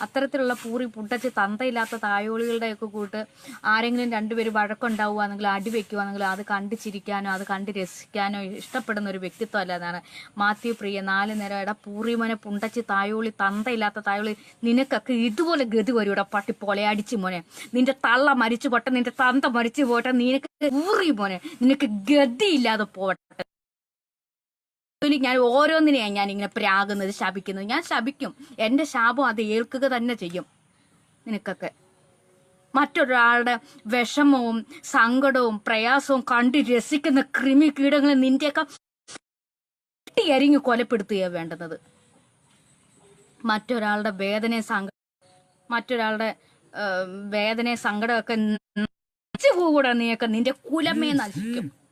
അത്തരത്തിലുള്ള പൂറി പുട്ടച്ച് തന്തയില്ലാത്ത തായോളികളുടെ ഒക്കെ കൂട്ട് ആരെങ്കിലും രണ്ടുപേര് വഴക്കുണ്ടാവുകയാണെങ്കിൽ അടി വെക്കുകയാണെങ്കിൽ അത് കണ്ട് ചിരിക്കാനോ അത് കണ്ട് രസിക്കാനോ ഇഷ്ടപ്പെടുന്ന ഒരു വ്യക്തിത്വം അല്ലാതാണ് മാത്യു പ്രിയ നാല് നേരം ഇട പൂറിമോനെ പുണ്ടച്ച് തായോളി തന്തയില്ലാത്ത തായോളി നിനക്കൊക്കെ ഇതുപോലെ ഗതി വരും ഇവിടെ പട്ടി പോലെ അടിച്ചു മോനെ. നിന്റെ തള്ള മരിച്ചു പോട്ടെ നിന്റെ തന്ത മരിച്ചു പോട്ടെ നിനക്ക് പൂറി മോനെ. നിനക്ക് ഗതിയില്ലാതെ പോട്ടെ. ഞാൻ ഓരോന്നിനെയാണ് ഞാൻ ഇങ്ങനെ പ്രാകുന്നത് ശപിക്കുന്നത്. ഞാൻ ശപിക്കും. എന്റെ ശാപം അത് ഏൽക്കുക തന്നെ ചെയ്യും. നിനക്കൊക്കെ. മറ്റൊരാളുടെ വിഷമവും സങ്കടവും പ്രയാസവും കണ്ട് രസിക്കുന്ന കൃമി കീടങ്ങളെ നിന്റെയൊക്കെ അരിഞ്ഞു കൊലപ്പെടുത്തുക വേണ്ടുന്നത്. മറ്റൊരാളുടെ വേദനയും സങ്ക മറ്റൊരാളുടെ വേദന സങ്കടമൊക്കെ നീയൊക്കെ നിന്റെ കുലമേ നശിക്കും.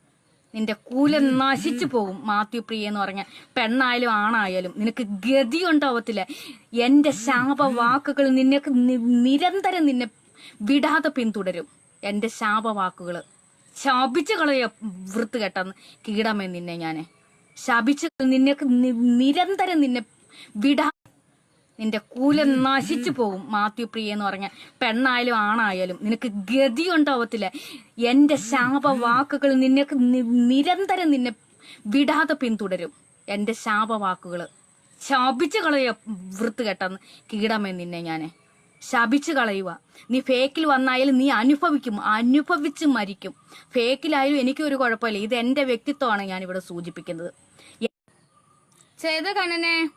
നിന്റെ കൂല നശിച്ചു പോകും മാത്യു പ്രിയ എന്ന് പറഞ്ഞ പെണ്ണായാലും ആണായാലും. നിനക്ക് ഗതി ഉണ്ടാവത്തില്ല എന്റെ ശാപവാക്കുകൾ നിനക്ക് നി- നിരന്തരം നിന്നെ വിടാതെ പിന്തുടരും. എന്റെ ശാപ വാക്കുകൾ ശാപിച്ചു കളയ വൃത്ത് കെട്ടെന്ന് കീടമേ നിന്നെ ഞാൻ. ശാപിച്ചു നിന്നെ നിരന്തരം നിന്നെ വിടാ നിന്റെ കൂല നശിച്ചു പോകും മാത്യു പ്രിയ എന്ന് പറഞ്ഞ പെണ്ണായാലും ആണായാലും. നിനക്ക് ഗതി ഉണ്ടാവത്തില്ല എന്റെ ശാപവാക്കുകൾ നിനക്ക് നിരന്തരം നിന്നെ വിടാതെ പിന്തുടരും. എന്റെ ശാപവാക്കുകൾ ശാപിച്ചു കളയ വൃത്ത് കെട്ടെന്ന് കീടമേ നിന്നെ ഞാൻ. ശപിച്ചു കളയുക. നീ ഫേക്കിൽ വന്നായാലും നീ അനുഭവിക്കും. അനുഭവിച്ച് മരിക്കും. ഫേക്കിലായാലും എനിക്കൊരു കുഴപ്പമില്ല. ഇത് എന്റെ വ്യക്തിത്വമാണ് ഞാൻ ഇവിടെ സൂചിപ്പിക്കുന്നത്. ചെയ്ത കണ്ണനെ.